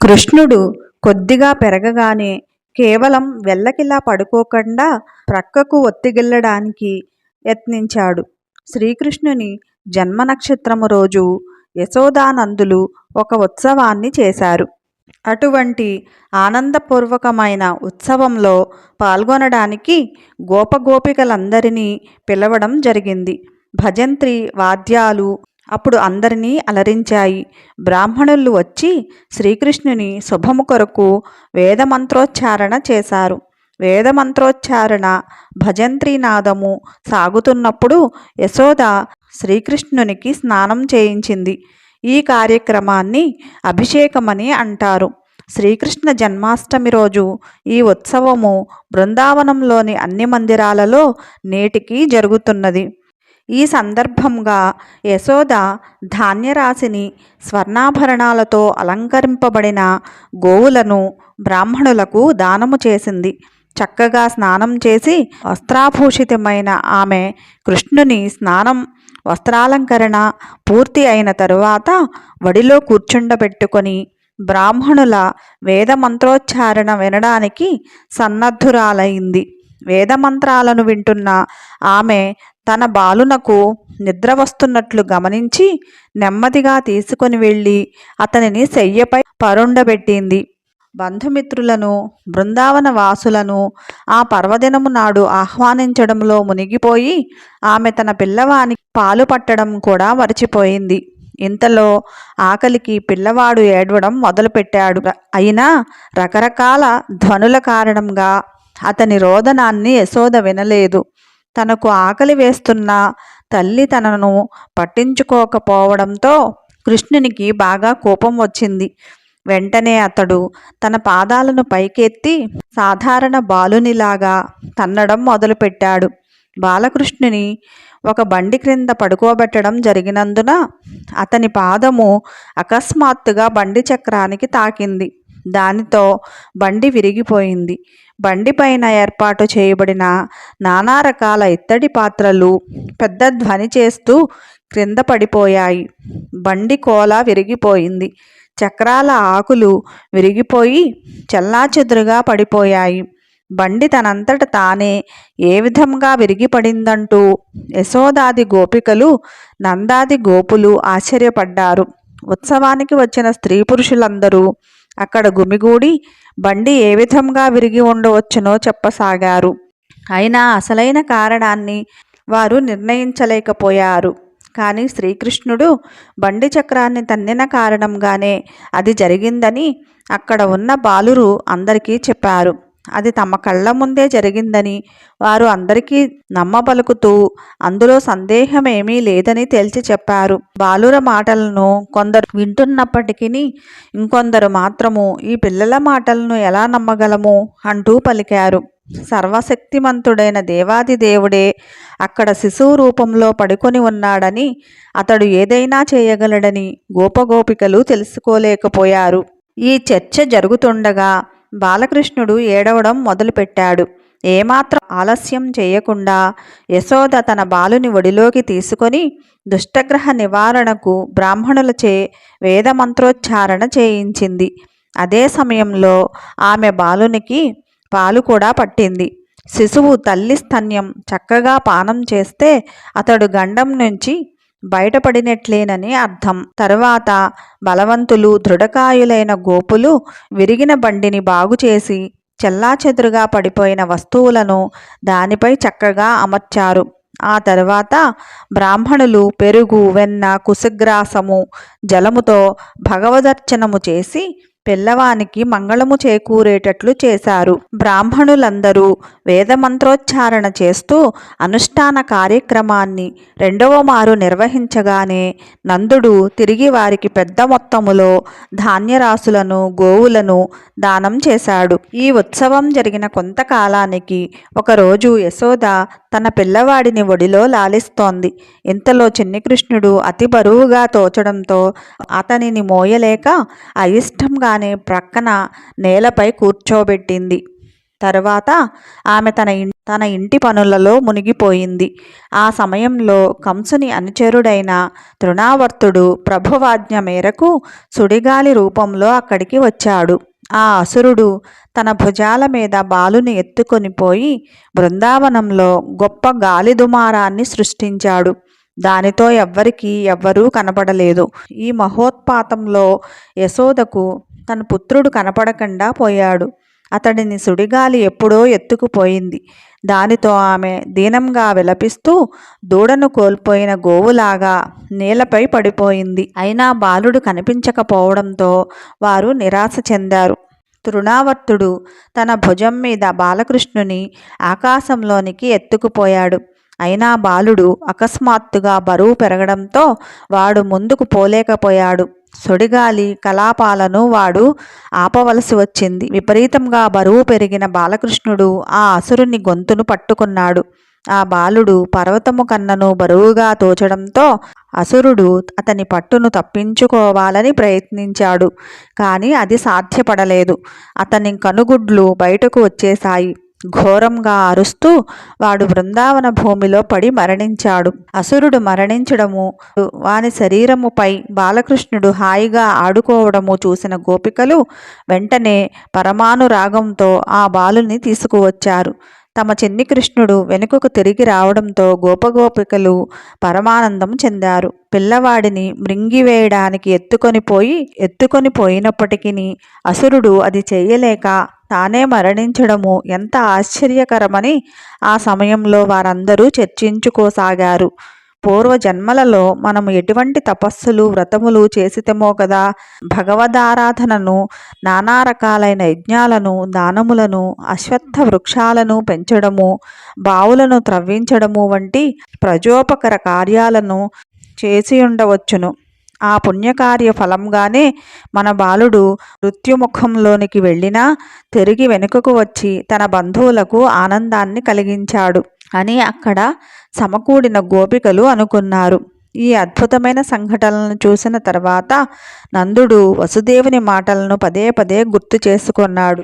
కృష్ణుడు కొద్దిగా పెరగగానే కేవలం వెల్లకిలా పడుకోకుండా ప్రక్కకు ఒత్తిగిల్లడానికి యత్నించాడు. శ్రీకృష్ణుని జన్మ నక్షత్రము రోజు యశోదానందులు ఒక ఉత్సవాన్ని చేశారు. అటువంటి ఆనందపూర్వకమైన ఉత్సవంలో పాల్గొనడానికి గోపగోపికలందరినీ పిలవడం జరిగింది. భజంత్రి వాద్యాలు అప్పుడు అందరినీ అలరించాయి. బ్రాహ్మణులు వచ్చి శ్రీకృష్ణుని శుభము కొరకు వేదమంత్రోచ్చారణ చేశారు. వేదమంత్రోచ్చారణ భజంత్రీనాదము సాగుతున్నప్పుడు యశోద శ్రీకృష్ణునికి స్నానం చేయించింది. ఈ కార్యక్రమాన్ని అభిషేకమని అంటారు. శ్రీకృష్ణ జన్మాష్టమి రోజు ఈ ఉత్సవము బృందావనంలోని అన్ని మందిరాలలో నేటికీ జరుగుతున్నది. ఈ సందర్భంగా యశోద ధాన్యరాశిని స్వర్ణాభరణాలతో అలంకరింపబడిన గోవులను బ్రాహ్మణులకు దానము చేసింది. చక్కగా స్నానం చేసి వస్త్రాభూషితమైన ఆమె కృష్ణుని స్నానం వస్త్రాలంకరణ పూర్తి అయిన తరువాత వడిలో కూర్చుండబెట్టుకొని బ్రాహ్మణుల వేదమంత్రోచ్చారణ వినడానికి సన్నద్ధురాలైంది. వేదమంత్రాలను వింటున్న ఆమె తన బాలునకు నిద్ర వస్తున్నట్లు గమనించి నెమ్మదిగా తీసుకొని వెళ్ళి అతనిని శయ్యపై పరుండబెట్టింది. బంధుమిత్రులను బృందావన వాసులను ఆ పర్వదినము నాడు ఆహ్వానించడంలో మునిగిపోయి ఆమె తన పిల్లవానికి పాలు పట్టడం కూడా మరచిపోయింది. ఇంతలో ఆకలికి పిల్లవాడు ఏడవడం మొదలుపెట్టాడు. అయినా రకరకాల ధ్వనుల కారణంగా అతని రోదనాన్ని యశోద వినలేదు. తనకు ఆకలి వేస్తున్న తల్లి తనను పట్టించుకోకపోవడంతో కృష్ణునికి బాగా కోపం వచ్చింది. వెంటనే అతడు తన పాదాలను పైకెత్తి సాధారణ బాలునిలాగా తన్నడం మొదలుపెట్టాడు. బాలకృష్ణుని ఒక బండి క్రింద పడుకోబెట్టడం జరిగినందున అతని పాదము అకస్మాత్తుగా బండి చక్రానికి తాకింది. దానితో బండి విరిగిపోయింది. బండిపైన ఏర్పాటు చేయబడిన నానా రకాల ఇత్తడి పాత్రలు పెద్ద ధ్వని చేస్తూ క్రింద పడిపోయాయి. బండి కోల విరిగిపోయింది. చక్రాల ఆకులు విరిగిపోయి చెల్లాచెదురుగా పడిపోయాయి. బండి తనంతట తానే ఏ విధంగా విరిగిపడిందంటూ యశోదాది గోపికలు నందాది గోపులు ఆశ్చర్యపడ్డారు. ఉత్సవానికి వచ్చిన స్త్రీ పురుషులందరూ అక్కడ గుమిగూడి బండి ఏ విధంగా విరిగి ఉండవచ్చునో చెప్పసాగారు. అయినా అసలైన కారణాన్ని వారు నిర్ణయించలేకపోయారు. కానీ శ్రీకృష్ణుడు బండి చక్రాన్ని తన్నిన కారణంగానే అది జరిగిందని అక్కడ ఉన్న బాలురు అందరికీ చెప్పారు. అది తమ కళ్ళ ముందే జరిగిందని వారు అందరికీ నమ్మబలుకుతూ అందులో సందేహమేమీ లేదని తేల్చి చెప్పారు. బాలుర మాటలను కొందరు వింటున్నప్పటికీ ఇంకొందరు మాత్రము ఈ పిల్లల మాటలను ఎలా నమ్మగలము అంటూ పలికారు. సర్వశక్తిమంతుడైన దేవాధిదేవుడే అక్కడ శిశువు రూపంలో పడుకొని ఉన్నాడని అతడు ఏదైనా చేయగలడని గోపగోపికలు తెలుసుకోలేకపోయారు. ఈ చర్చ జరుగుతుండగా బాలకృష్ణుడు ఏడవడం మొదలుపెట్టాడు. ఏమాత్రం ఆలస్యం చేయకుండా యశోద తన బాలుని ఒడిలోకి తీసుకొని దుష్టగ్రహ నివారణకు బ్రాహ్మణులచే వేదమంత్రోచ్చారణ చేయించింది. అదే సమయంలో ఆమె బాలునికి పాలు కూడా పట్టింది. శిశువు తల్లి స్తన్యం చక్కగా పానం చేస్తే అతడు గండం నుంచి బయటపడినట్లేనని అర్థం. తర్వాత బలవంతులు దృఢకాయులైన గోపులు విరిగిన బండిని బాగుచేసి చెల్లాచెదురుగా పడిపోయిన వస్తువులను దానిపై చక్కగా అమర్చారు. ఆ తర్వాత బ్రాహ్మణులు పెరుగు, వెన్న, కుశగ్రాసము, జలముతో భగవదర్చనము చేసి పిల్లవానికి మంగళము చేకూరేటట్లు చేశారు. బ్రాహ్మణులందరూ వేదమంత్రోచ్చారణ చేస్తూ అనుష్ఠాన కార్యక్రమాన్ని రెండవమారు నిర్వహించగానే నందుడు తిరిగి వారికి పెద్ద మొత్తములో ధాన్యరాశులను, గోవులను దానం చేశాడు. ఈ ఉత్సవం జరిగిన కొంతకాలానికి ఒకరోజు యశోద తన పిల్లవాడిని ఒడిలో లాలిస్తోంది. ఇంతలో చిన్ని కృష్ణుడు అతి బరువుగా తోచడంతో అతనిని మోయలేక అయిష్టంగా అయిష్టంగానే ప్రక్కన నేలపై కూర్చోబెట్టింది. తర్వాత ఆమె తన తన ఇంటి పనులలో మునిగిపోయింది. ఆ సమయంలో కంసుని అనుచరుడైన తృణావర్తుడు ప్రభువాజ్ఞ మేరకు సుడిగాలి రూపంలో అక్కడికి వచ్చాడు. ఆ అసురుడు తన భుజాల మీద బాలుని ఎత్తుకొని పోయి బృందావనంలో గొప్ప గాలి దుమారాన్ని సృష్టించాడు. దానితో ఎవ్వరికీ ఎవ్వరూ కనపడలేదు. ఈ మహోత్పాతంలో యశోదకు తన పుత్రుడు కనపడకుండా పోయాడు. అతడిని సుడిగాలి ఎప్పుడో ఎత్తుకుపోయింది. దానితో ఆమె దీనంగా విలపిస్తూ దూడను కోల్పోయిన గోవులాగా నేలపై పడిపోయింది. అయినా బాలుడు కనిపించకపోవడంతో వారు నిరాశ చెందారు. తృణావర్తుడు తన భుజం మీద బాలకృష్ణుని ఆకాశంలోనికి ఎత్తుకుపోయాడు. అయినా బాలుడు అకస్మాత్తుగా బరువు పెరగడంతో వాడు ముందుకు పోలేకపోయాడు. సొడిగాలి కలాపాలను వాడు ఆపవలసి వచ్చింది. విపరీతంగా బరువు పెరిగిన బాలకృష్ణుడు ఆ అసురుని గొంతును పట్టుకున్నాడు. ఆ బాలుడు పర్వతము కన్నను బరువుగా తోచడంతో అసురుడు అతని పట్టును తప్పించుకోవాలని ప్రయత్నించాడు. కానీ అది సాధ్యపడలేదు. అతని కనుగుడ్లు బయటకు వచ్చేశాయి. ఘోరంగా అరుస్తూ వాడు బృందావన భూమిలో పడి మరణించాడు. అసురుడు మరణించడము వాని శరీరముపై బాలకృష్ణుడు హాయిగా ఆడుకోవడము చూసిన గోపికలు వెంటనే పరమానురాగంతో ఆ బాలుని తీసుకువచ్చారు. తమ చిన్ని కృష్ణుడు వెనుకకు తిరిగి రావడంతో గోపగోపికలు పరమానందం చెందారు. పిల్లవాడిని మృంగివేయడానికి ఎత్తుకొని పోయి ఎత్తుకొని పోయినప్పటికీ అసురుడు అది చేయలేక తానే మరణించడము ఎంత ఆశ్చర్యకరమని ఆ సమయంలో వారందరూ చర్చించుకోసాగారు. పూర్వ జన్మలలో ఎటువంటి తపస్సులు వ్రతములు చేసితేమో కదా భగవదారాధనను నానా రకాలైన యజ్ఞాలను దానములను అశ్వత్థ వృక్షాలను పెంచడము బావులను త్రవ్వించడము వంటి ప్రజోపకర కార్యాలను చేసి ఉండవచ్చును ఆ పుణ్యకార్య ఫలంగానే మన బాలుడు మృత్యుముఖంలోనికి వెళ్ళినా తిరిగి వెనుకకు వచ్చి తన బంధువులకు ఆనందాన్ని కలిగించాడు అని అక్కడ సమకూడిన గోపికలు అనుకున్నారు. ఈ అద్భుతమైన సంఘటనలను చూసిన తర్వాత నందుడు వసుదేవుని మాటలను పదే పదే గుర్తు చేసుకున్నాడు.